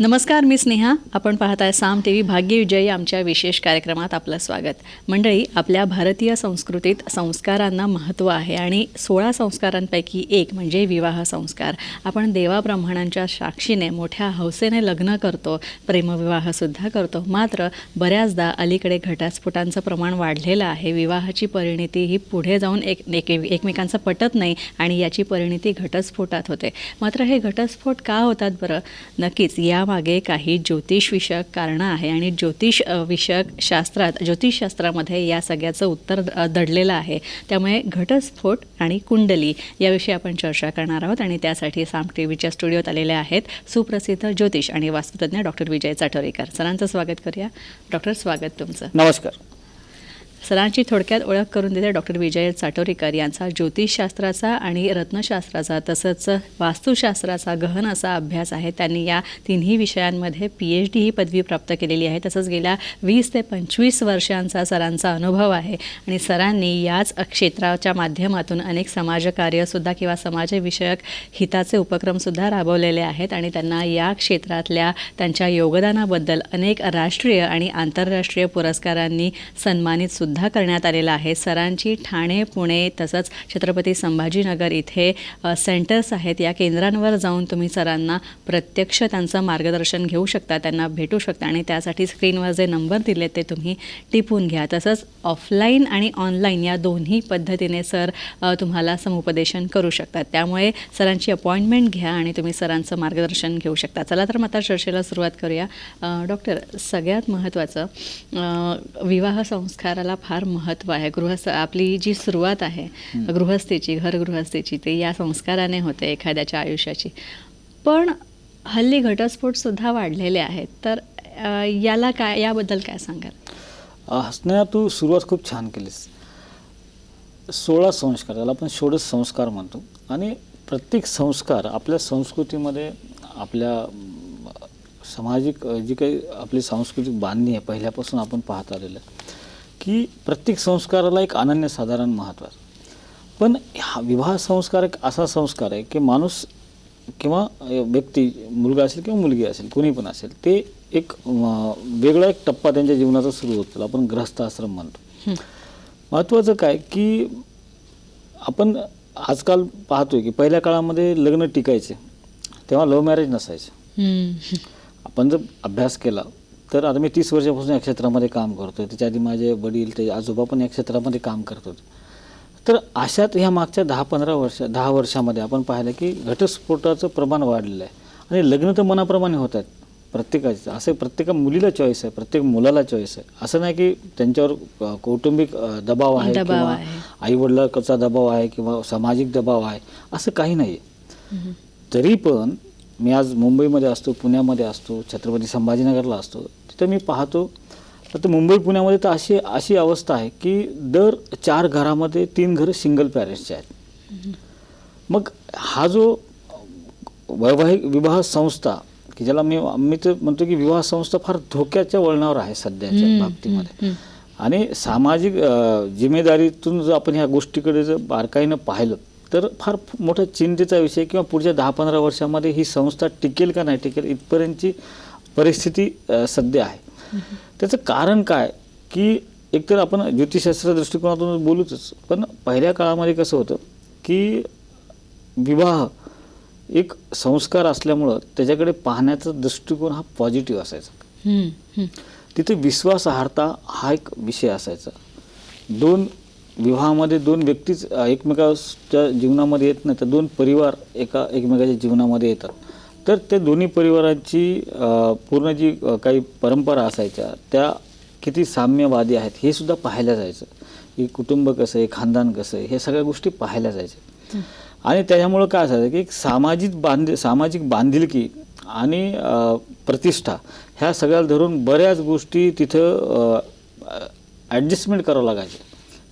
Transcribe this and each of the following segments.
नमस्कार मी स्नेहा. आपण पाहताय साम टी व्ही भाग्यविजयी आमच्या विशेष कार्यक्रमात आपलं स्वागत. मंडळी आपल्या भारतीय संस्कृतीत संस्कारांना महत्त्व आहे आणि सोळा संस्कारांपैकी एक म्हणजे विवाह संस्कार. आपण देवाब्राह्मणांच्या साक्षीने मोठ्या हौसेने लग्न करतो प्रेमविवाहसुद्धा करतो. मात्र बऱ्याचदा अलीकडे घटास्फोटांचं प्रमाण वाढलेलं आहे. विवाहाची परिणिती ही पुढे जाऊन एक एक एकमेकांचं पटत नाही आणि याची परिणिती घटस्फोटात होते. मात्र हे घटस्फोट का होतात बरं? नक्कीच या यामागे काही ज्योतिषविषयक कारणं आहे आणि ज्योतिष विषयक शास्त्रात ज्योतिषशास्त्रामध्ये या सगळ्याचं उत्तर दडलेलं आहे. त्यामुळे घटस्फोट आणि कुंडली याविषयी आपण चर्चा करणार आहोत आणि त्यासाठी साम टी व्हीच्या स्टुडिओत आलेले आहेत सुप्रसिद्ध ज्योतिष आणि वास्तुतज्ञ डॉक्टर विजय चाटोरीकर. सरांचं स्वागत करूया. डॉक्टर स्वागत तुमचं. नमस्कार. सरांची थोडक्यात ओळख करून देते डॉक्टर विजय चाटोरीकर यांचा. ज्योतिषशास्त्राचा आणि रत्नशास्त्राचा तसंच वास्तुशास्त्राचा गहन असा अभ्यास आहे. त्यांनी या तिन्ही विषयांमध्ये पी एच डी ही पदवी प्राप्त केलेली आहे. तसंच गेल्या वीस ते पंचवीस वर्षांचा सरांचा अनुभव आहे. आणि सरांनी याच क्षेत्राच्या माध्यमातून अनेक समाजकार्यसुद्धा किंवा समाजविषयक हिताचे उपक्रमसुद्धा राबवलेले आहेत. आणि त्यांना या क्षेत्रातल्या त्यांच्या योगदानाबद्दल अनेक राष्ट्रीय आणि आंतरराष्ट्रीय पुरस्कारांनी सन्मानित सुद्धा करण्यात आलेला आहे. सरांची ठाणे पुणे तसंच छत्रपती संभाजीनगर इथे सेंटर्स आहेत. या केंद्रांवर जाऊन तुम्ही सरांना प्रत्यक्ष त्यांचं मार्गदर्शन घेऊ शकता त्यांना भेटू शकता आणि त्यासाठी स्क्रीनवर जे नंबर दिले ते तुम्ही टिपून घ्या. तसंच ऑफलाईन आणि ऑनलाईन या दोन्ही पद्धतीने सर तुम्हाला समुपदेशन करू शकतात. त्यामुळे सरांची अपॉइंटमेंट घ्या आणि तुम्ही सरांचं मार्गदर्शन घेऊ शकता. चला तर मग आता चर्चेला सुरुवात करूया. डॉक्टर सगळ्यात महत्त्वाचं विवाह संस्काराला फार महत्त्व आहे. गृहस्थ आपली जी सुरुवात आहे गृहस्थीची घरगृहस्थीची ते या संस्काराने होते एखाद्याच्या आयुष्याची. पण हल्ली घटस्फोटसुद्धा वाढलेले आहेत. तर याला काय याबद्दल काय सांगाल? स्नेहा तू सुरुवात खूप छान केलीस. सोळा संस्कार त्याला आपण षोडश संस्कार म्हणतो. आणि प्रत्येक संस्कार आपल्या संस्कृतीमध्ये आपल्या सामाजिक जी काही आपली सांस्कृतिक बांधणी आहे पहिल्यापासून आपण पाहत आलेलं आहे. की प्रत्येक संस्काराला एक अनन्यसाधारण महत्त्व आहे. पण हा विवाह संस्कार एक असा संस्कार आहे की माणूस किंवा व्यक्ती मुलगा असेल किंवा मुलगी असेल कोणी पण असेल ते एक वेगळा एक टप्पा त्यांच्या जीवनाचा सुरू होतो. आपण ग्रहस्थाश्रम म्हणतो. महत्त्वाचं काय की आपण आजकाल पाहतोय की पहिल्या काळामध्ये लग्न टिकायचे तेव्हा लव्ह मॅरेज नसायचे. आपण जर अभ्यास केला तर आता मी तीस वर्षापासून या क्षेत्रामध्ये काम करतोय. त्याच्या आधी माझे वडील ते आजोबा पण या क्षेत्रामध्ये काम करत होते. तर अशात ह्या मागच्या दहा पंधरा वर्ष दहा वर्षामध्ये आपण पाहिलं की घटस्फोटाचं प्रमाण वाढलेलं आहे. आणि लग्न तर मनाप्रमाणे होत आहेत. प्रत्येकाचं असं प्रत्येक मुलीला चॉईस आहे प्रत्येक मुलाला चॉईस आहे. असं नाही की त्यांच्यावर कौटुंबिक दबाव आहे किंवा आहे. आईवडिलाचा दबाव आहे किंवा सामाजिक दबाव आहे असं काही नाही आहे. तरी पण मी आज मुंबईमध्ये असतो पुण्यामध्ये असतो छत्रपती संभाजीनगरला असतो. तिथं मी पाहतो तर मुंबई पुण्यामध्ये तर अशी अशी अवस्था आहे की दर चार घरामध्ये तीन घरं सिंगल पॅरेंट्सचे आहेत. मग हा जो वैवाहिक विवाह संस्था की ज्याला मी मी तर म्हणतो की विवाह संस्था फार धोक्याच्या वळणावर आहे सध्याच्या बाबतीमध्ये. आणि सामाजिक जिम्मेदारीतून जर आपण ह्या गोष्टीकडे जर बारकाईनं पाहिलं तर फार मोठा चिंतेचा विषय किंवा पुढच्या दहा पंधरा वर्षामध्ये ही संस्था टिकेल का नाही टिकेल इथपर्यंतची परिस्थिती सध्या आहे. त्याचं कारण काय? की एकतर आपण ज्योतिषशास्त्र दृष्टिकोनातून बोलूच पण पहिल्या काळामध्ये कसं होतं की विवाह एक संस्कार असल्यामुळं त्याच्याकडे पाहण्याचा दृष्टिकोन हा पॉझिटिव्ह असायचा. तिथे विश्वासार्हता हा एक विषय असायचा. दोन विवाहामध्ये दोन व्यक्तीच एकमेकाच्या जीवनामध्ये येत नाही तर दोन परिवार एका एकमेकाच्या जीवनामध्ये येतात. तर त्या दोन्ही परिवाराची पूर्ण जी काही परंपरा असायच्या त्या किती साम्यवादी आहेत हे सुद्धा पाहायला जायचं. की कुटुंब कसं आहे खानदान कसं आहे हे सगळ्या गोष्टी पाहायला जायच्या. आणि त्याच्यामुळं काय असायचं की एक सामाजिक बांध सामाजिक बांधिलकी आणि प्रतिष्ठा ह्या सगळ्या धरून बऱ्याच गोष्टी तिथं ॲडजस्टमेंट करावं लागायचे.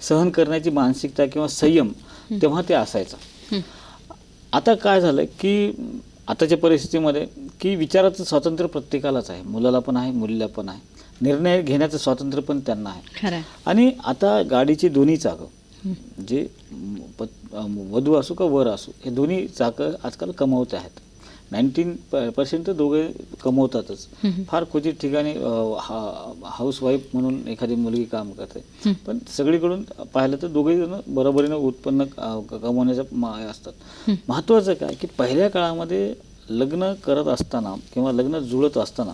सहन करण्याची मानसिकता किंवा संयम तेव्हा ते असायचं. आता काय झालं की आताच्या परिस्थितीमध्ये की विचाराचं स्वातंत्र्य प्रत्येकालाच आहे. मुलाला पण आहे मुलीला पण आहे. निर्णय घेण्याचं स्वातंत्र्य पण त्यांना आहे. आणि आता गाडीची दोन्ही चाकं जे वधू असो का वर असो हे दोन्ही चाकं आजकाल कमवते आहेत. नाईन्टीन पर्सेंट तर दोघे कमवतातच. फार क्वचित ठिकाणी हाऊस वाईफ म्हणून एखादी मुलगी काम करते. पण सगळीकडून पाहिलं तर दोघेही जण बरोबरीनं उत्पन्न कमवण्याच्या असतात. महत्त्वाचं काय? की पहिल्या काळामध्ये लग्न करत असताना किंवा लग्न जुळत असताना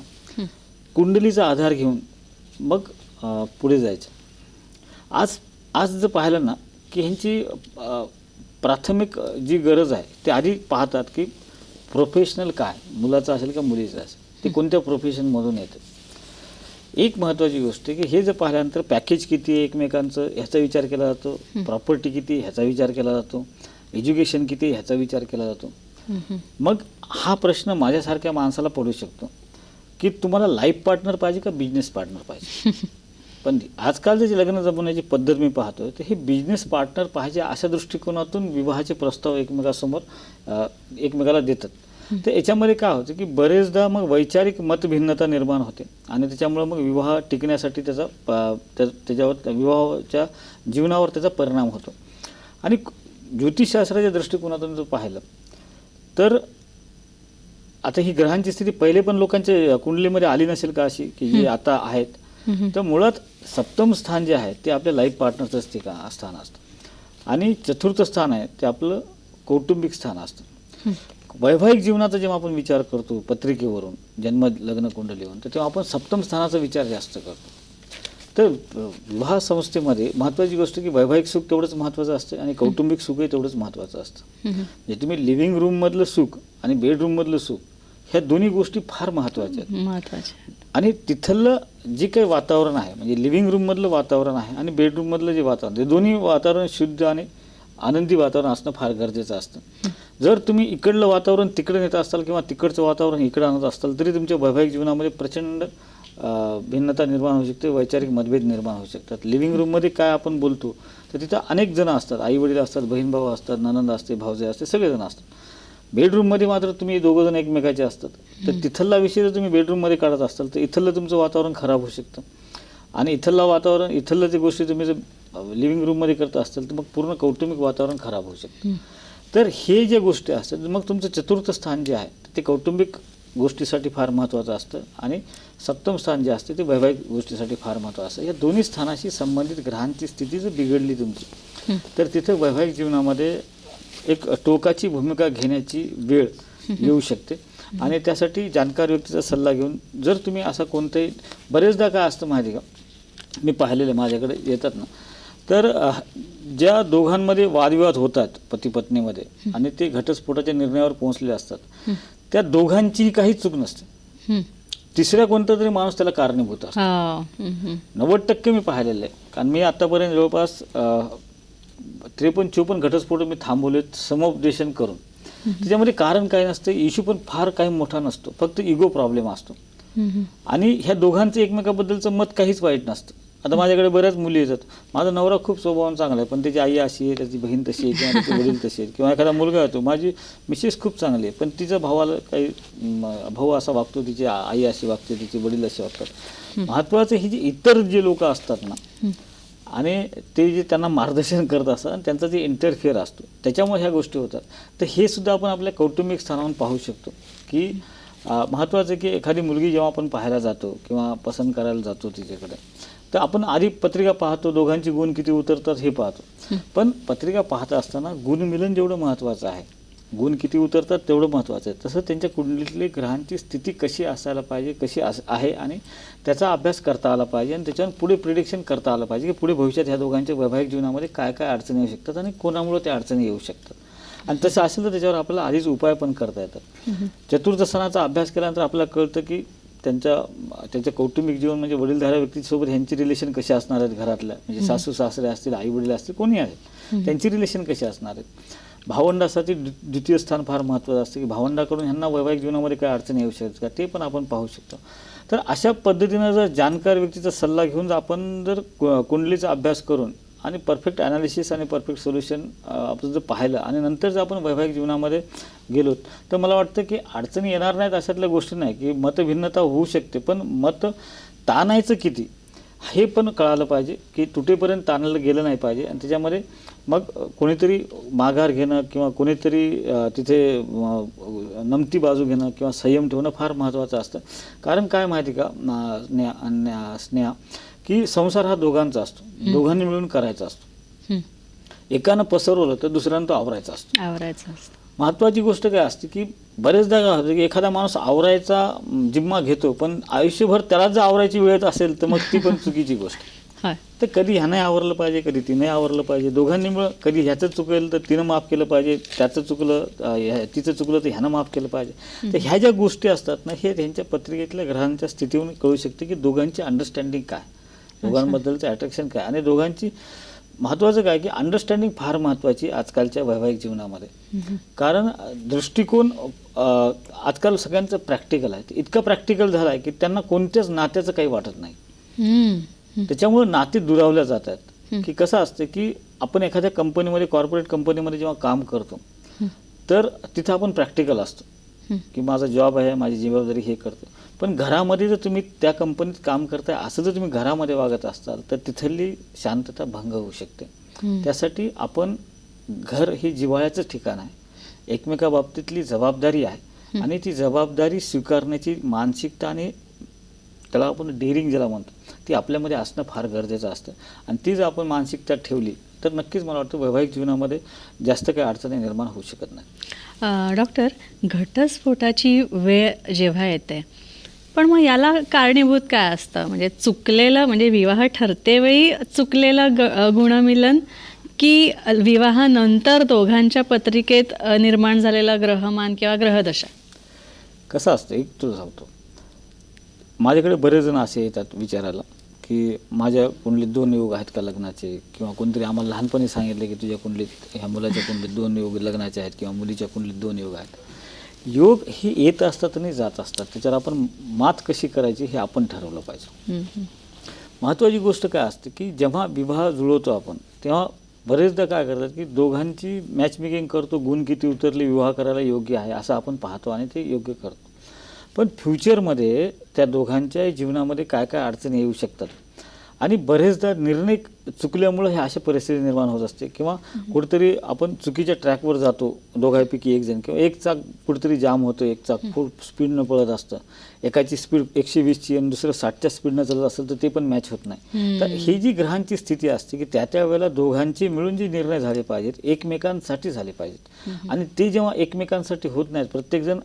कुंडलीचा आधार घेऊन मग पुढे जायचं. आज आज जर पाहिलं ना की ह्यांची प्राथमिक जी गरज आहे ते आधी पाहतात की प्रोफेशनल काय? मुलाचं असेल का मुलीचं असेल? ते कोणत्या प्रोफेशनमधून येतं? एक महत्त्वाची गोष्ट की हे जर पाहिल्यानंतर पॅकेज किती आहे एकमेकांचं ह्याचा विचार केला जातो. प्रॉपर्टी किती ह्याचा विचार केला जातो. एज्युकेशन किती ह्याचा विचार केला जातो. मग हा प्रश्न माझ्यासारख्या माणसाला पडू शकतो की तुम्हाला लाईफ पार्टनर पाहिजे का बिझनेस पार्टनर पाहिजे? पण आजकालचं जे लग्न जमवण्याची पद्धत मी पाहतोय तर हे बिझनेस पार्टनर पाहिजे अशा दृष्टिकोनातून विवाहाचे प्रस्ताव एकमेकासमोर एकमेकाला देतात. तर याच्यामध्ये काय होतं की बरेचदा मग वैचारिक मतभिन्नता निर्माण होते. आणि त्याच्यामुळे मग विवाह टिकण्यासाठी त्याचा त्याच्यावर विवाहाच्या जीवनावर त्याचा परिणाम होतो. आणि ज्योतिषशास्त्राच्या दृष्टिकोनातून जर पाहिलं तर आता ही ग्रहांची स्थिती पहिले पण लोकांच्या कुंडलीमध्ये आली नसेल का अशी की जी आता आहेत. तर मुळात सप्तम स्थान जे आहे ते आपल्या लाईफ पार्टनरचं ठिकाण स्थान असतं. आणि चतुर्थ स्थान आहे ते आपलं कौटुंबिक स्थान असतं. वैवाहिक जीवनाचा जेव्हा आपण विचार करतो पत्रिकेवरून जन्म लग्न कुंडलीवरून तर तेव्हा आपण सप्तम स्थानाचा विचार जास्त करतो. तर विवाह संस्थेमध्ये महत्त्वाची गोष्ट की वैवाहिक सुख तेवढंच महत्त्वाचं असतं आणि कौटुंबिक सुखही तेवढंच महत्त्वाचं असतं. म्हणजे तुम्ही लिव्हिंग रूममधलं सुख आणि बेडरूममधलं सुख ह्या दोन्ही गोष्टी फार महत्त्वाच्या आहेत. आणि तिथलं जे काही वातावरण आहे म्हणजे लिव्हिंग रूममधलं वातावरण आहे आणि बेडरूममधलं जे वातावरण ते दोन्ही वातावरण शुद्ध आणि आनंदी वातावरण असणं फार गरजेचं असतं. जर तुम्ही इकडलं वातावरण तिकडे नेत असाल किंवा तिकडचं वातावरण इकडे आणत असाल तरी तुमच्या वैवाहिक जीवनामध्ये प्रचंड भिन्नता निर्माण होऊ शकते वैचारिक मतभेद निर्माण होऊ शकतात. लिव्हिंग रूममध्ये काय आपण बोलतो तर तिथं अनेक जण असतात. आई वडील असतात बहीण भाऊ असतात ननंद असते भावजे असते सगळेजण असतात. बेडरूममध्ये मात्र तुम्ही दोघं जण एकमेकाचे असतात. तर तिथला विषय जर तुम्ही बेडरूममध्ये काढत असाल तर इथलं तुमचं वातावरण खराब होऊ शकतं. आणि इथलं वातावरण इथलं जे गोष्टी तुम्ही जर लिव्हिंग रूममध्ये करत असाल तर मग पूर्ण कौटुंबिक वातावरण खराब होऊ शकतं. तर हे जे गोष्टी असतात मग तुमचं चतुर्थ स्थान जे आहे ते कौटुंबिक गोष्टीसाठी फार महत्त्वाचं असतं आणि सप्तम स्थान जे असते ते वैवाहिक गोष्टीसाठी फार महत्त्वाचं असतं. या दोन्ही स्थानाशी संबंधित ग्रहांची स्थिती जर बिघडली तुमची तर तिथं वैवाहिक जीवनामध्ये एक टोकाची भूमिका घेण्याची वेळ येऊ शकते. आणि त्यासाठी जाणकार व्यक्तीचा सल्ला घेऊन जर तुम्ही असा कोणताही बरेचदा काय असतं माहिती का? मी पाहिलेलं माझ्याकडे येतात ना तर ज्या दोघांमध्ये वादविवाद होतात पती पत्नीमध्ये आणि ते घटस्फोटाच्या निर्णयावर पोहोचले असतात त्या दोघांचीही काही चूक नसते. तिसऱ्या कोणता तरी माणूस त्याला कारणीभूत असतो. हा नव्वद टक्के मी पाहिलेलं आहे कारण मी आतापर्यंत जवळपास त्रेपन्न चोपन्न घटस्फोट मी थांबवलेत समुपदेशन करून. त्याच्यामध्ये कारण काय नसतं इश्यू पण फार काही मोठा नसतो. फक्त इगो प्रॉब्लेम असतो. आणि ह्या दोघांचं एकमेकाबद्दलचं मत काहीच वाईट नसतं. आता माझ्याकडे बऱ्याच मुली येतात. माझा नवरा खूप स्वभावान चांगला आहे पण त्याची आई अशी आहे त्याची बहीण तशी आहे किंवा त्याचे वडील तसे आहेत. किंवा एखादा मुलगा येतो माझी मिसेस खूप चांगली आहे पण तिच्या भावाला काही भाऊ असा वागतो तिची आई अशी वागते तिचे वडील असे वागतात. महत्त्वाचं ही जी इतर जे लोक असतात ना आणि ते जे त्यांना मार्गदर्शन करत असतात आणि त्यांचा जे इंटरफिअर असतो त्याच्यामुळे ह्या गोष्टी होतात. तर हे सुद्धा आपण आपल्या कौटुंबिक स्थानावरून पाहू शकतो की महत्त्वाचं आहे की एखादी मुलगी जेव्हा आपण पाहायला जातो किंवा पसंत करायला जातो तिच्याकडे तर आपण आधी पत्रिका पाहतो दोघांची गुण किती उतरतात हे पाहतो. पण पत्रिका पाहता असताना गुणमिलन जेवढं महत्त्वाचं आहे गुण किती उतरतात तेवढं महत्त्वाचं आहे. तसं त्यांच्या कुंडलीतली ग्रहांची स्थिती कशी असायला पाहिजे कशी अस आहे आणि त्याचा अभ्यास करता आला पाहिजे आणि त्याच्यावर पुढे प्रिडिक्शन करता आलं पाहिजे की पुढे भविष्यात ह्या दोघांच्या वैवाहिक जीवनामध्ये काय काय अडचणी येऊ शकतात आणि कोणामुळे त्या अडचणी येऊ शकतात. आणि तसं असेल तर त्याच्यावर आपल्याला आधीच उपाय पण करता येतात. चतुर्थ सणाचा अभ्यास केल्यानंतर आपल्याला कळतं की त्यांच्या त्यांचं कौटुंबिक जीवन म्हणजे वडीलधाऱ्या व्यक्तीसोबत ह्यांची रिलेशन कशी असणार आहेत घरातल्या? म्हणजे सासू सासरे असतील आई वडील असतील कोणी आहेत? त्यांची रिलेशन कशी असणार आहेत? भावंडासाठी द्वि- द्वितीय स्थान फार महत्त्वाचं असतं की भावंडाकडून ह्यांना वैवाहिक जीवनामध्ये काय अडचणी येऊ शकतात का? ते पण आपण पाहू शकतो. तर अशा पद्धतीनं जर जाणकार व्यक्तीचा सल्ला घेऊन जर आपण जर कु- कुंडलीचा अभ्यास करून आणि परफेक्ट ॲनालिसिस आणि परफेक्ट सोल्युशन आपण जर पाहिलं आणि नंतर जर आपण वैवाहिक जीवनामध्ये गेलो तर मला वाटतं की अडचणी येणार नाहीत अशातल्या गोष्टी नाही की मतभिन्नता होऊ शकते. पण मत ताणायचं किती हे पण कळालं पाहिजे की तुटेपर्यंत ताणलं गेलं नाही पाहिजे. आणि त्याच्यामध्ये मग कोणीतरी माघार घेणं किंवा कोणीतरी तिथे नमती बाजू घेणं किंवा संयम ठेवणं फार महत्त्वाचं असतं. कारण काय माहिती का स्नेहा स्नेहा की संसार हा दोघांचा असतो. दोघांनी मिळून करायचा असतो. हं. एकानं पसरवलं तर दुसऱ्यानं तो आवरायचा असतो. आवरायचं असतं. महत्त्वाची गोष्ट काय असते की बरेचदा काय होतं की एखादा माणूस आवरायचा जिम्मा घेतो पण आयुष्यभर त्याला जर आवरायची वेळ असेल तर मग ती पण चुकीची गोष्ट. तर कधी ह्यानं आवरलं पाहिजे कधी तिने आवरलं पाहिजे. दोघांनी मिळून कधी ह्याचं चुकेल तर तिनं माफ केलं पाहिजे त्याचं चुकलं तिचं चुकलं तर ह्यानं माफ केलं पाहिजे. तर ह्या ज्या गोष्टी असतात ना हे त्यांच्या पत्रिकेतल्या ग्रहांच्या स्थितीवरून कळू शकते की दोघांची अंडरस्टँडिंग काय. दोघांबद्दलचं अट्रॅक्शन काय आणि दोघांची महत्त्वाचं काय की अंडरस्टँडिंग फार महत्त्वाची आजकालच्या वैवाहिक जीवनामध्ये कारण दृष्टिकोन आजकाल सगळ्यांचं प्रॅक्टिकल आहे इतकं प्रॅक्टिकल झालं आहे की त्यांना कोणत्याच नात्याचं काही वाटत नाही. त्याच्यामुळे नाते दुरावल्या जात. आहेत की कसं असतं की आपण एखाद्या कंपनीमध्ये कॉर्पोरेट कंपनीमध्ये जेव्हा काम करतो. तर तिथं आपण प्रॅक्टिकल असतो. की माझा जॉब आहे माझी जबाबदारी हे करतो पण घरामध्ये जर तुम्ही त्या कंपनीत काम करताय असं जर तुम्ही घरामध्ये वागत असाल तर तिथली शांतता भंग होऊ शकते. त्यासाठी आपण घर हे जिव्हाळ्याचं ठिकाण आहे. एकमेकाबाबतीतली जबाबदारी आहे. आणि ती जबाबदारी स्वीकारण्याची मानसिकता आणि त्याला आपण डेअरिंग ज्याला म्हणतो ती आपल्यामध्ये असणं फार गरजेचं असतं. आणि ती जर आपण मानसिकता ठेवली तर नक्कीच मला वाटतं वैवाहिक जीवनामध्ये जास्त काही अडचणी निर्माण होऊ शकत नाही. डॉक्टर घटस्फोटाची वेळ जेव्हा येते पण मग याला कारणीभूत काय असतं? म्हणजे चुकलेलं म्हणजे विवाह ठरते वेळी चुकलेलं ग गुणमिलन की विवाहानंतर दोघांच्या पत्रिकेत निर्माण झालेला ग्रहमान किंवा ग्रहदशा? कसं असतं? एक तुला सांगतो. माझ्याकडे बरेच जण असे येतात विचारायला. की माझ्या कुंडलीत दोन योग आहेत का लग्नाचे? किंवा कोणतरी आम्हाला लहानपणी सांगितले की तुझ्या कुंडलीत ह्या मुलाच्या कुंडलीत दोन योग लग्नाचे आहेत किंवा मुलीच्या कुंडलीत दोन योग आहेत. योग ही येत असतात आणि जात असतात. त्याच्यावर आपण मात कशी करायची हे आपण ठरवलं पाहिजे. महत्त्वाची गोष्ट काय असते की जेव्हा विवाह जुळवतो आपण तेव्हा बरेचदा काय करतात की दोघांची मॅच मेकिंग करतो गुण किती उतरले विवाह करायला योग्य आहे असं आपण पाहतो आणि ते योग्य करतो. पण फ्युचरमध्ये त्या दोघांच्या जीवनामध्ये काय काय अडचणी येऊ शकतात. आणि बरेचदा निर्णय चुकल्यामुळे ह्या अशा परिस्थिती निर्माण होत असते किंवा कुठेतरी आपण चुकीच्या ट्रॅकवर जातो दोघांपैकी एक जण किंवा एक चाक कुठेतरी जाम होतो एक चाक खूप स्पीडनं पळत असतं. एकाची स्पीड एकशे वीसची आणि दुसरं साठच्या स्पीडनं चालत असेल तर ते पण मॅच होत नाही. तर ही जी ग्रहांची स्थिती असते की त्या त्या वेळेला दोघांचे मिळून जे निर्णय झाले पाहिजेत एकमेकांसाठी झाले पाहिजेत. आणि ते जेव्हा एकमेकांसाठी होत नाहीत प्रत्येकजण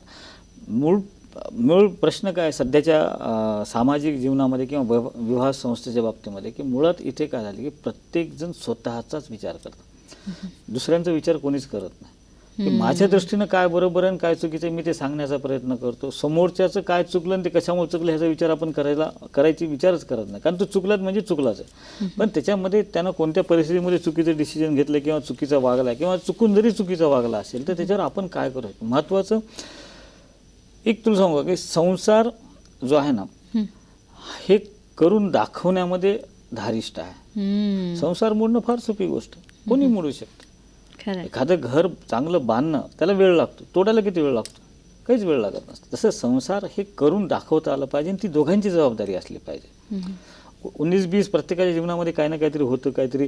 मूळ मूळ प्रश्न काय सध्याच्या सामाजिक जीवनामध्ये किंवा वैव- विवाह संस्थेच्या बाबतीमध्ये की मुळात इथे काय झालं की प्रत्येकजण स्वतःचाच विचार करतं दुसऱ्यांचा विचार कोणीच करत नाही. की माझ्या दृष्टीनं काय बरोबर आहे आणि काय चुकीचं आहे मी ते सांगण्याचा प्रयत्न करतो. समोरच्याचं काय चुकलं आणि ते कशामुळे चुकलं ह्याचा विचार आपण करायला करायची विचारच करत नाही. कारण तो चुकलात म्हणजे चुकलाच आहे. पण त्याच्यामध्ये त्यानं कोणत्या परिस्थितीमध्ये चुकीचं डिसिजन घेतलं किंवा चुकीचा वागला किंवा चुकून जरी चुकीचा वागला असेल तर त्याच्यावर आपण काय करू महत्त्वाचं एक तुला सांगू का संसार जो आहे ना हं. करून दाखवण्यामध्ये धारिष्ट आहे. संसार मोडणं फार सोपी गोष्ट. कोणी मोडू शकतं. एखादं घर चांगलं बांधणं त्याला वेळ लागतो तोडायला किती वेळ लागतो काहीच वेळ लागत नसतो तसं संसार हे करून दाखवता आलं पाहिजे आणि ती दोघांची जबाबदारी असली पाहिजे. उन्नीस बीस प्रत्येकाच्या जीवनामध्ये काही ना काहीतरी होतं काहीतरी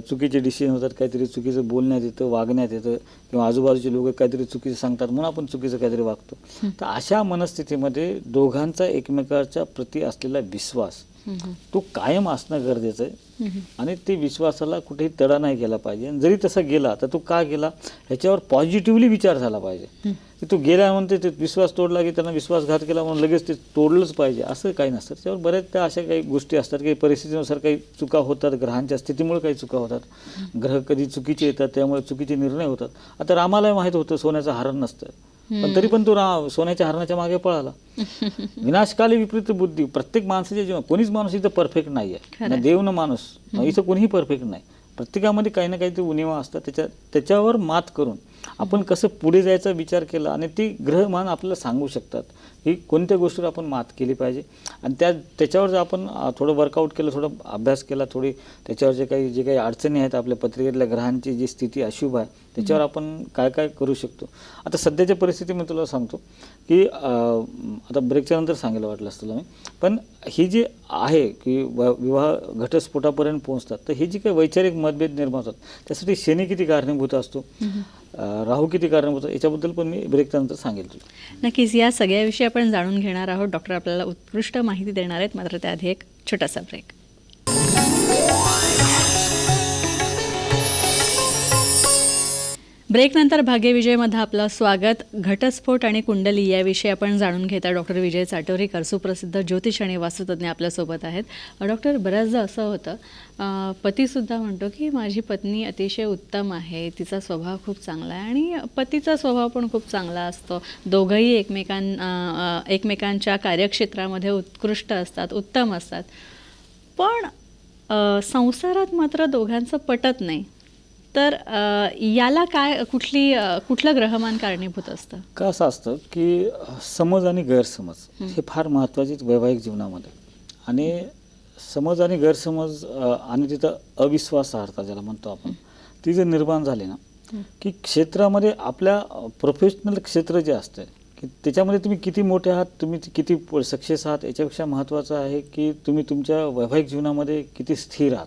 चुकीचे डिसिजन होतात काहीतरी चुकीचं बोलण्यात येतं वागण्यात येतं किंवा आजूबाजूचे लोक काहीतरी चुकीचं सांगतात म्हणून आपण चुकीचं काहीतरी वागतो तर अशा मनस्थितीमध्ये दोघांचा एकमेकाच्या प्रती असलेला विश्वास. तो कायम असणं गरजेचं आहे. आणि ते विश्वासाला कुठेही तडा नाही गेला पाहिजे. आणि जरी तसा गेला तर तो का गेला? ह्याच्यावर पॉझिटिव्हली विचार झाला पाहिजे. की तो गेला म्हणते ते विश्वास तोडला की त्यांना विश्वासघात केला म्हणून लगेच ते तोडलंच पाहिजे. असं काही नसतं. त्याच्यावर बऱ्याचदा अशा काही गोष्टी असतात. की परिस्थितीनुसार काही चुका होतात. ग्रहांच्या स्थितीमुळे काही चुका होतात. ग्रह कधी चुकीचे येतात त्यामुळे चुकीचे निर्णय होतात. आता रामाला माहीत होतं सोन्याचं हरण नसतं. पण तरी पण तो रा सोन्याच्या हरणाच्या मागे पळाला. विनाशकाली विपरीत बुद्धी. प्रत्येक माणसाच्या जीवन कोणीच माणूस इथं परफेक्ट नाही आहे. ना देव ना माणूस. इथं कोणीही परफेक्ट नाही. प्रत्येकामध्ये काही ना काहीतरी उणिवा असतात. त्याच्या त्याच्यावर मात करून. आपण कसं पुढे जायचा विचार केला आणि ती ग्रहमान आपल्याला सांगू शकतात. की कोणत्या गोष्टीवर आपण मात केली पाहिजे? आणि त्या त्याच्यावर जर आपण थोडं वर्कआउट केलं थोडं अभ्यास केला थोडी त्याच्यावर जे काही जे काही अडचणी आहेत आपल्या पत्रिकेतल्या ग्रहांची जी स्थिती अशुभ आहे त्याच्यावर आपण काय काय करू शकतो? आता सध्याच्या परिस्थितीमध्ये तुला सांगतो की आता ब्रेकच्या नंतर सांगायला वाटलं असतं तुला मी पण ही जी आहे की व- विवाह घटस्फोटापर्यंत पोहोचतात तर ही जी काही वैचारिक मतभेद निर्माण होतात त्यासाठी शनी किती कारणीभूत असतो? राहू किती कारणीभूत असतो याच्याबद्दल पण मी ब्रेकच्या नंतर सांगेल तुला. नक्कीच या सगळ्याविषयी आपण जाणून घेणार आहोत. डॉक्टर आपल्याला उत्कृष्ट माहिती देणार आहेत. मात्र त्याआधी एक छोटासा ब्रेक ब्रेकनंतर भाग्यविजयमध्ये आपलं स्वागत. घटस्फोट आणि कुंडली याविषयी आपण जाणून घेता डॉक्टर विजय चाटोरीकर सुप्रसिद्ध ज्योतिष आणि वास्तुतज्ञ आपल्यासोबत आहेत. डॉक्टर बऱ्याचदा असं होतं पतीसुद्धा म्हणतो की माझी पत्नी अतिशय उत्तम आहे तिचा स्वभाव खूप चांगला आहे आणि पतीचा स्वभाव पण खूप चांगला असतो. दोघंही एकमेकां एकमेकांच्या कार्यक्षेत्रामध्ये उत्कृष्ट असतात उत्तम असतात. पण संसारात मात्र दोघांचं पटत नाही. तर याला काय कुठली कुठलं ग्रहमान कारणीभूत असतं? का असं असतं की समज आणि गैरसमज हे. फार महत्त्वाचे वैवाहिक जीवनामध्ये. आणि समज आणि गैरसमज आणि तिथं अविश्वासार्हता ज्याला म्हणतो आपण ती जर निर्माण झाली ना की क्षेत्रामध्ये आपल्या प्रोफेशनल क्षेत्र जे असतं की त्याच्यामध्ये तुम्ही किती मोठे आहात तुम्ही किती सक्सेस आहात याच्यापेक्षा महत्त्वाचं आहे की तुम्ही तुमच्या वैवाहिक जीवनामध्ये किती स्थिर आहात.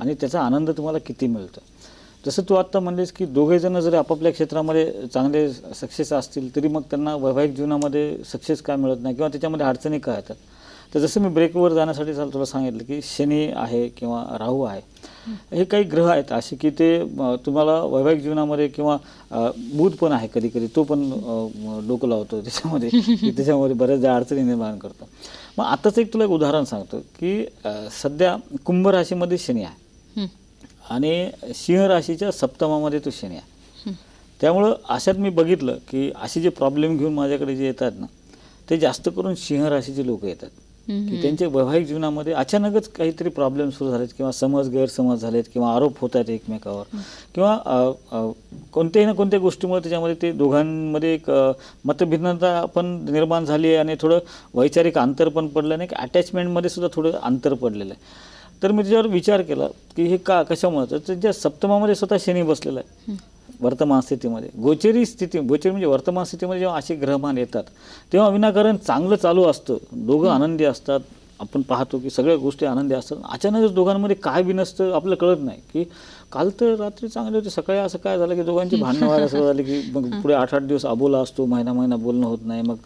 आणि त्याचा आनंद तुम्हाला किती मिळतो जसं तू आत्ता म्हणलेस की दोघे जण जरी आपापल्या क्षेत्रामध्ये चांगले सक्सेस असतील तरी मग त्यांना वैवाहिक जीवनामध्ये सक्सेस काय मिळत नाही किंवा त्याच्यामध्ये अडचणी काय येतात? तर जसं मी ब्रेकवर जाण्यासाठी चाल तुला सांगितलं की शनी आहे किंवा राहू आहे. हे काही ग्रह आहेत असे की ते तुम्हाला वैवाहिक जीवनामध्ये किंवा बुध पण आहे कधी कधी तो पण डोकं लावतो त्याच्यामध्ये की त्याच्यामध्ये बऱ्याचदा अडचणी निर्माण करतो. मग आताच एक तुला एक उदाहरण सांगतो की सध्या कुंभ राशीमध्ये शनी आहे. आणि सिंह राशीच्या सप्तमामध्ये तो शनी आहे. त्यामुळं अशात मी बघितलं की असे जे प्रॉब्लेम घेऊन माझ्याकडे जे येतात ना ते जास्त करून सिंह राशीचे लोक येतात. की त्यांच्या वैवाहिक जीवनामध्ये अचानकच काहीतरी प्रॉब्लेम सुरू झालेत किंवा समज गैरसमज झालेत किंवा आरोप होत आहेत एकमेकावर. किंवा कोणत्याही ना कोणत्या गोष्टीमुळे त्याच्यामध्ये ते दोघांमध्ये एक मतभिन्नता पण निर्माण झाली आहे आणि थोडं वैचारिक अंतर पण पडलं की अटॅचमेंटमध्ये सुद्धा थोडं अंतर पडलेलं आहे. तर मी त्याच्यावर विचार केला की हे का कशामुळे? तर त्यांच्या सप्तमामध्ये स्वतः शनी बसलेला आहे वर्तमान स्थितीमध्ये. गोचरी स्थिती गोचरी म्हणजे वर्तमान स्थितीमध्ये जेव्हा असे ग्रहमान येतात तेव्हा विनाकारण चांगलं चालू असतं. दोघं आनंदी असतात. आपण पाहतो की सगळ्या गोष्टी आनंदी असतात. अचानकच दोघांमध्ये काय बी नसतं आपल्याला कळत नाही की काल तर रात्री चांगले होते. सकाळी असं काय झालं की दोघांची भांडणं व्हायला सुरू झाली की मग पुढे आठ आठ दिवस अबोला असतो. महिना महिना बोलणं होत नाही. मग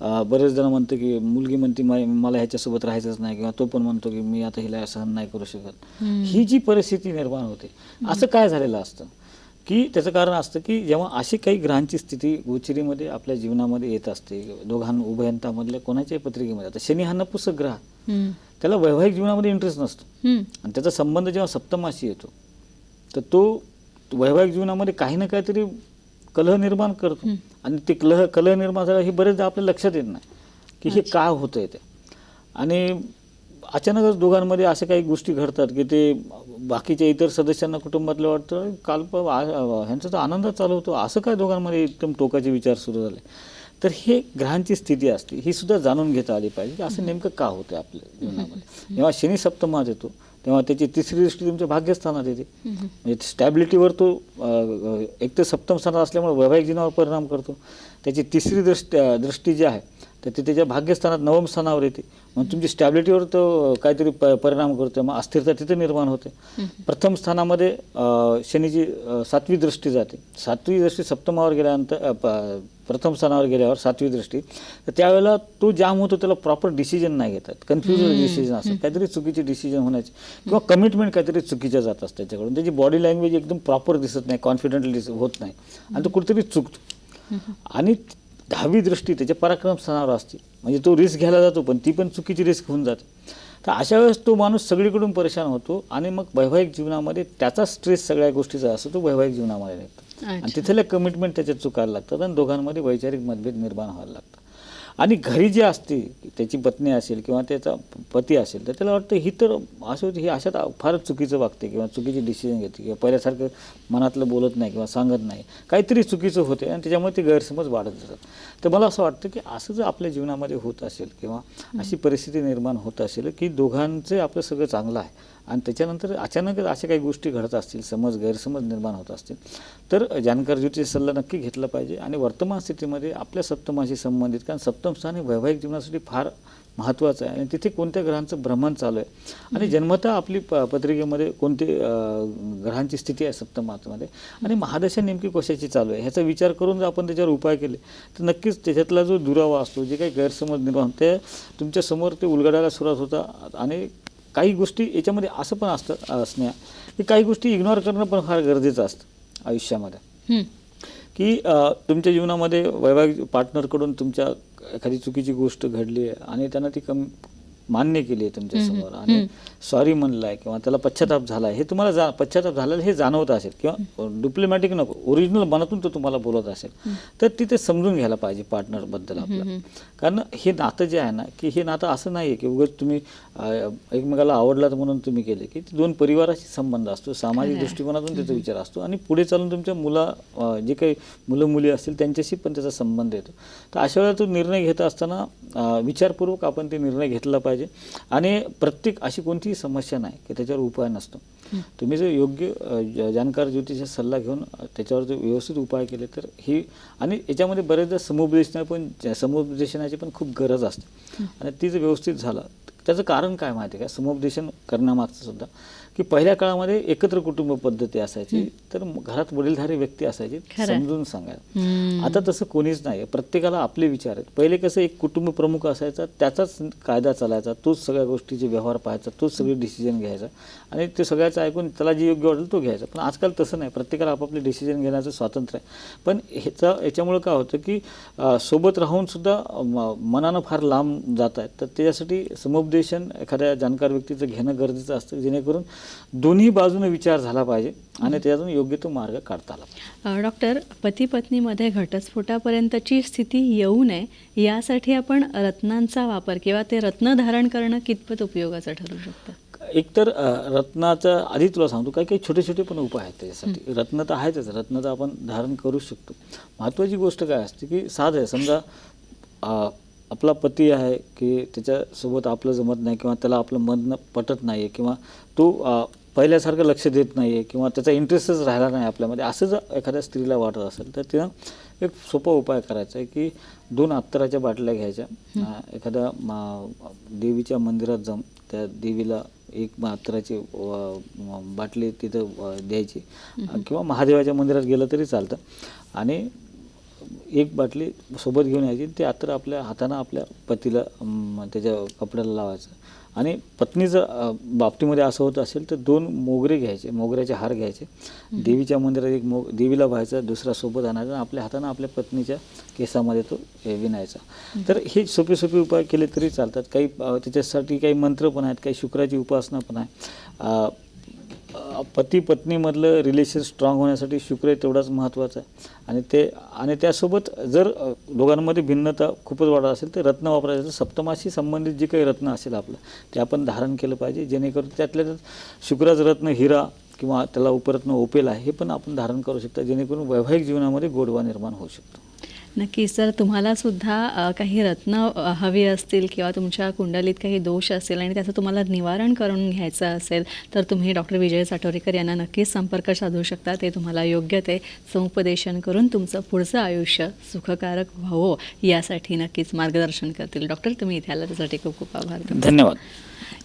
बरेच जण म्हणतो की मुलगी म्हणते "मा- मला ह्याच्यासोबत राहायचंच नाही किंवा तो पण म्हणतो की मी आता हिला सहन नाही करू शकत. ही जी परिस्थिती निर्माण होते असं काय झालेलं असतं? की त्याचं कारण असतं की जेव्हा अशी काही ग्रहांची स्थिती गोचरीमध्ये आपल्या जीवनामध्ये येत असते दोघां उभयंतामधल्या कोणाच्याही पत्रिकेमध्ये आता शनी हा नपुसक ग्रह. त्याला वैवाहिक जीवनामध्ये इंटरेस्ट नसतो. आणि त्याचा संबंध जेव्हा सप्तमाशी येतो तर तो वैवाहिक जीवनामध्ये काही ना काहीतरी कलह निर्माण करतो. आणि ते कलह कलह निर्माण झाला हे बरेचदा आपल्या लक्षात येत नाही की हे का होतं आहे ते. आणि अचानकच दोघांमध्ये अशा काही गोष्टी घडतात की ते बाकीच्या इतर सदस्यांना कुटुंबातलं वाटतं काल ह्यांचा तर आनंद चालू होतो. असं काय दोघांमध्ये एकदम टोकाचे विचार सुरू झाले? तर हे ग्रहांची स्थिती असते ही सुद्धा जाणून घेता आली पाहिजे की असं नेमकं का होतं आपल्या जीवनामध्ये. जेव्हा शनी सप्तमात येतो तेव्हा त्याची तिसरी दृष्टी तुमच्या भाग्यस्थानात येते. म्हणजे स्टॅबिलिटीवर तो एक तर सप्तम स्थानात असल्यामुळे वैवाहिक जीवनावर परिणाम करतो. त्याची तिसरी दृष्टी अ, दृष्टी जी आहे तर ती त्याच्या भाग्यस्थानात नवम स्थानावर येते. मग तुमची स्टॅबिलिटीवर तो काहीतरी प परिणाम करतो मग अस्थिरता तिथे निर्माण होते. प्रथम स्थानामध्ये शनीची सातवी दृष्टी जाते. सातवी दृष्टी सप्तमावर गेल्यानंतर प्रथम स्थानावर गेल्यावर सातवी दृष्टी. तर त्यावेळेला तो जाम होतो त्याला प्रॉपर डिसिजन नाही घेतात. कन्फ्युज डिसिजन असतात. काहीतरी चुकीचे डिसिजन होण्याचे. किंवा कमिटमेंट काहीतरी चुकीच्या जात असतात त्याच्याकडून. त्याची बॉडी लँग्वेज एकदम प्रॉपर दिसत नाही कॉन्फिडेंटली होत नाही. आणि तो कुठेतरी चुकतो. आणि दहावी दृष्टी त्याच्या पराक्रम स्थानावर असते म्हणजे तो रिस्क घ्यायला जातो पण ती पण चुकीची रिस्क होऊन जाते. तर अशा वेळेस तो माणूस सगळीकडून परेशान होतो आणि मग वैवाहिक जीवनामध्ये त्याचा स्ट्रेस सगळ्या गोष्टीचा असतो तो वैवाहिक जीवनामध्ये निघतो. आणि. तिथल्या कमिटमेंट त्याच्यात चुकायला लागतात आणि दोघांमध्ये वैचारिक मतभेद निर्माण व्हायला लागतात. आणि घरी जे असते त्याची पत्नी असेल किंवा त्याचा पती असेल तर त्याला वाटतं ही तर असं होतं ही अशात फारच चुकीचं वागते किंवा चुकीचे डिसिजन घेते किंवा पहिल्यासारखं मनातलं बोलत नाही किंवा सांगत नाही. काहीतरी चुकीचं होते आणि त्याच्यामुळे ते गैरसमज वाढत जातात. तर मला असं वाटतं की असं जर आपल्या जीवनामध्ये होत असेल किंवा अशी परिस्थिती निर्माण होत असेल की दोघांचं आपलं सगळं चांगलं आहे आणि त्याच्यानंतर अचानकच अशा काही गोष्टी घडत असतील समज गैरसमज निर्माण होत असतील तर जाणकार सल्ला नक्की घेतला पाहिजे आणि वर्तमान स्थितीमध्ये आपल्या सप्तमाशी संबंधित कारण सप्तम स्थान हे वैवाहिक जीवनासाठी फार महत्त्वाचं आहे. आणि तिथे कोणत्या ग्रहांचं भ्रमण चालू आहे? आणि जन्मतः आपली प पत्रिकेमध्ये कोणते ग्रहांची स्थिती आहे सप्तमातमध्ये आणि महादशा नेमकी कशाची चालू आहे? ह्याचा विचार करून जर आपण त्याच्यावर उपाय केले तर नक्कीच त्याच्यातला जो दुरावा असतो जे काही गैरसमज निर्माण ते तुमच्यासमोर ते उलगडायला सुरुवात होता आणि काही गोष्टी याच्यामध्ये असं पण असतं असण्या की काही गोष्टी इग्नोर करणं पण फार गरजेचं असतं आयुष्यामध्ये हं. की तुमच्या जीवनामध्ये वैवाहिक पार्टनरकडून तुमच्या एखादी चुकीची गोष्ट घडली आहे आणि त्यांना ती कम मान्य केली आहे तुमच्यासमोर. आणि सॉरी म्हणलं आहे किंवा त्याला पश्चाताप झाला आहे हे तुम्हाला जा पश्चाताप झालेलं हे जाणवत असेल किंवा डिप्लोमॅटिक नको ओरिजिनल मनातून तो तुम्हाला बोलत असेल तर तिथे समजून घ्यायला पाहिजे पार्टनरबद्दल आपलं. कारण हे नातं जे आहे ना की हे नातं असं नाही आहे की उगाच तुम्ही एकमेकाला आवडलात म्हणून तुम्ही केले की दोन परिवाराशी संबंध असतो सामाजिक दृष्टिकोनातून त्याचा विचार असतो आणि पुढे चालून तुमच्या मुला जे काही मुलं मुली असतील त्यांच्याशी पण त्याचा संबंध येतो. तर अशा वेळेला तो निर्णय घेत असताना विचारपूर्वक आपण ते निर्णय घेतला पाहिजे. आणि प्रत्येक अशी कोणतीही समस्या नाही की त्याच्यावर उपाय नसतो. तुम्ही जर योग्य जाणकार ज्योतिषाचा सल्ला घेऊन त्याच्यावर जर व्यवस्थित उपाय केले तर ही आणि याच्यामध्ये बरेचदा समुपदेशना पण समुपदेशनाची पण खूप गरज असते. आणि ती जर व्यवस्थित झालं त्याचं कारण काय माहिती आहे का? समुपदेशन करण्यामागचं सुद्धा. की पहिल्या काळामध्ये एकत्र कुटुंब पद्धती असायची तर घरात वडीलधारी व्यक्ती असायची. समजून सांगायला. आता तसं कोणीच नाही प्रत्येकाला आपले विचार आहेत. पहिले कसं एक कुटुंब प्रमुख असायचा त्याचाच कायदा चालायचा तोच सगळ्या गोष्टीचे व्यवहार पाहायचा तोच सगळे डिसिजन घ्यायचा. आणि ते सगळ्याचं ऐकून त्याला जे योग्य वाटेल तो घ्यायचा. पण आजकाल तसं नाही. प्रत्येकाला आपापले डिसिजन घेण्याचं स्वातंत्र्य आहे. पण ह्याचा याच्यामुळं काय होतं की सोबत राहून सुद्धा मनानं फार लांब जात आहेत. तर त्याच्यासाठी समुपदेशन एखाद्या जाणकार व्यक्तीचं घेणं गरजेचं असतं. जेणेकरून दोन्ही बाजूने विचार झाला पाहिजे आणि त्यातून योग्य तो मार्ग काढता आला डॉक्टर पती पत्नीमध्ये घटस्फोटापर्यंतची स्थिती येऊ नये यासाठी आपण रत्नांचा वापर किंवा ते रत्न धारण करणं कितपत उपयोगाचं ठरू शकतं? एकतर रत्नाचा आधी तुला सांगतो काही काही छोटे छोटे पण उपाय आहेत त्याच्यासाठी. रत्न तर आहेतच रत्न तर आपण धारण करू शकतो. महत्त्वाची गोष्ट काय असते की साध आहे समजा आपला पती आहे की त्याच्यासोबत आपलं जमत नाही किंवा त्याला आपलं मन पटत नाही आहे किंवा तो पहिल्यासारखं लक्ष देत नाही आहे किंवा त्याचा इंटरेस्टच राहिला नाही आपल्यामध्ये. असं जर एखाद्या स्त्रीला वाटत असेल तर तिनं एक सोपा उपाय करायचा आहे की दोन अत्तराच्या बाटल्या घ्यायच्या. एखाद्या मा- देवीच्या मंदिरात जाऊन त्या देवीला एक अत्तराची बाटली तिथं द्यायची. किंवा महादेवाच्या मंदिरात गेलं तरी चालतं. आणि एक बाटली सोबत घेऊन यायची. ते अत्तर आपल्या हातानं आपल्या पतीला त्याच्या कपड्याला लावायचं. आणि पत्नीचं बाबतीमध्ये असं होत असेल तर दोन मोगरे घ्यायचे मोगऱ्याचे हार घ्यायचे. देवीच्या मंदिरात एक मोग देवीला व्हायचा दुसरा सोबत आणायचा आणि आपल्या हातानं आपल्या पत्नीच्या केसामध्ये तो विणायचा. तर हे सोपे सोपे उपाय केले तरी चालतात. काही त्याच्यासाठी काही मंत्र पण आहेत काही शुक्राची उपासना पण आहे. पती पत्नीमधलं रिलेशन स्ट्रॉंग होण्यासाठी शुक्र तेवढाच महत्त्वाचा आहे. आणि ते आणि त्यासोबत जर दोघांमध्ये भिन्नता खूपच वाढत असेल तर रत्न वापरायचं. सप्तमाशी संबंधित जे काही रत्न असेल आपलं ते आपण धारण केलं पाहिजे. जेणेकरून त्यातल्या त्यात शुक्राचं रत्न हिरा किंवा त्याला उपरत्न ओपेल आहे हे पण आपण धारण करू शकता. जेणेकरून वैवाहिक जीवनामध्ये गोडवा निर्माण होऊ शकतो. नक्कीच तर तुम्हाला सुद्धा अ, काही रत्न हवी असतील किंवा तुमच्या कुंडलीत काही दोष असेल आणि त्याचं तुम्हाला निवारण करून घ्यायचं असेल तर तुम्ही डॉक्टर विजय साटोरेकर यांना नक्कीच संपर्क साधू शकता. ते तुम्हाला योग्य ते समुपदेशन करून तुमचं पुढचं आयुष्य सुखकारक व्हावं यासाठी नक्कीच मार्गदर्शन करतील. डॉक्टर तुम्ही इथे आला त्यासाठी खूप खूप आभार. धन्यवाद.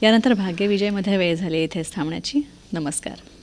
यानंतर भाग्यविजयमध्ये वेळ झाली इथेच थांबण्याची. नमस्कार.